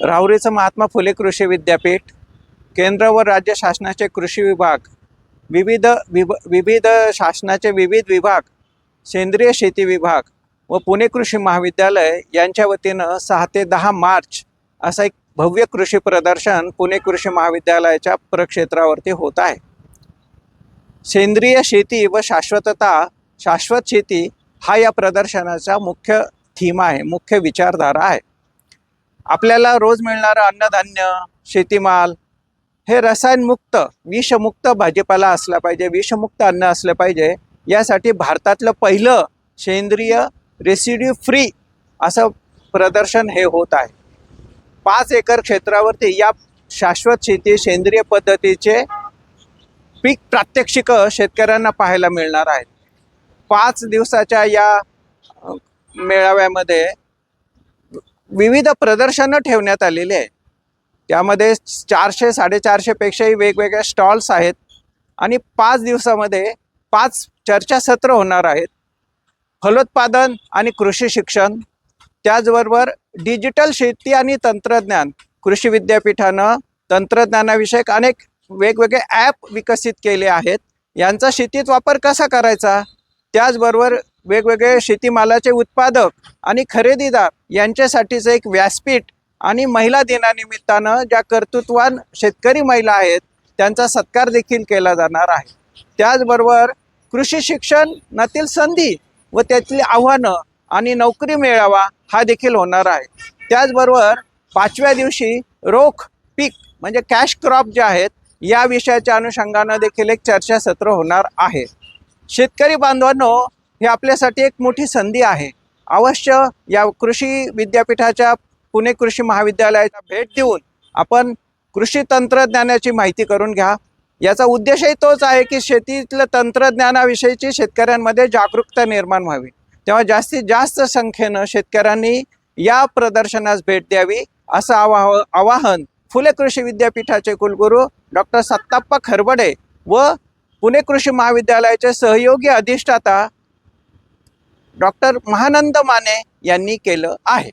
राहुरीचं महात्मा फुले कृषी विद्यापीठ केंद्र व राज्य शासनाचे कृषी विभाग विविध विभ विविध शासनाचे विविध विभाग सेंद्रिय शेती विभाग व पुणे कृषी महाविद्यालय यांच्या वतीनं सहा ते दहा मार्च असं एक भव्य कृषी प्रदर्शन पुणे कृषी महाविद्यालयाच्या प्रक्षेत्रावरती होत आहे. सेंद्रिय शेती व शाश्वतता शाश्वत शेती हा या प्रदर्शनाचा मुख्य थीम आहे मुख्य विचारधारा आहे. आपल्याला रोज मिळणारं अन्नधान्य शेतीमाल हे रसायनमुक्त विषमुक्त भाजीपाला असला पाहिजे विषमुक्त अन्न असलं पाहिजे यासाठी भारतातलं पहिलं सेंद्रिय रेसिड्यू फ्री असं प्रदर्शन हे होत आहे. पाच एकर क्षेत्रावरती या शाश्वत शेती सेंद्रिय पद्धतीचे पीक प्रात्यक्षिक शेतकऱ्यांना पाहायला मिळणार आहेत. पाच दिवसाच्या या मेळाव्यामध्ये विविध प्रदर्शनं ठेवण्यात आलेली आहे. त्यामध्ये चारशे साडेचारशेपेक्षाही वेगवेगळ्या स्टॉल्स आहेत आणि पाच दिवसामध्ये पाच चर्चासत्र होणार आहेत. फलोत्पादन आणि कृषी शिक्षण त्याचबरोबर डिजिटल शेती आणि तंत्रज्ञान कृषी विद्यापीठानं तंत्रज्ञानाविषयक अनेक वेगवेगळे ॲप विकसित केले आहेत. यांचा शेतीत वापर कसा करायचा? त्याचबरोबर वेगवेगळे शेतीमालाचे उत्पादक आणि खरेदीदार यांच्यासाठीचं एक व्यासपीठ आणि महिला दिनानिमित्तानं ज्या कर्तृत्वान शेतकरी महिला आहेत त्यांचा सत्कार देखील केला जाणार आहे. त्याचबरोबर कृषी शिक्षणातील संधी व त्यातली आव्हानं आणि नोकरी मिळावा हा देखील होणार आहे. त्याचबरोबर पाचव्या दिवशी रोख पीक म्हणजे कॅश क्रॉप जे आहेत या विषयाच्या अनुषंगानं देखील एक चर्चासत्र होणार आहे. शेतकरी बांधवांनो ही आपल्यासाठी एक मोठी संधी आहे. अवश्य या कृषी विद्यापीठाच्या पुणे कृषी महाविद्यालयाला भेट देऊन आपण कृषी तंत्रज्ञानाची माहिती करून घ्या. याचा उद्देशही तोच आहे की शेतीतलं तंत्रज्ञानाविषयीची शेतकऱ्यांमध्ये जागरूकता निर्माण व्हावी. तेव्हा जास्तीत जास्त संख्येनं शेतकऱ्यांनी या प्रदर्शनास भेट द्यावी असं आवाह आवाहन फुले कृषी विद्यापीठाचे कुलगुरू डॉक्टर सत्ताप्पा खरबडे व पुणे कृषी महाविद्यालयाचे सहयोगी अधिष्ठाता डॉक्टर महानंद माने यांनी केलं आहे.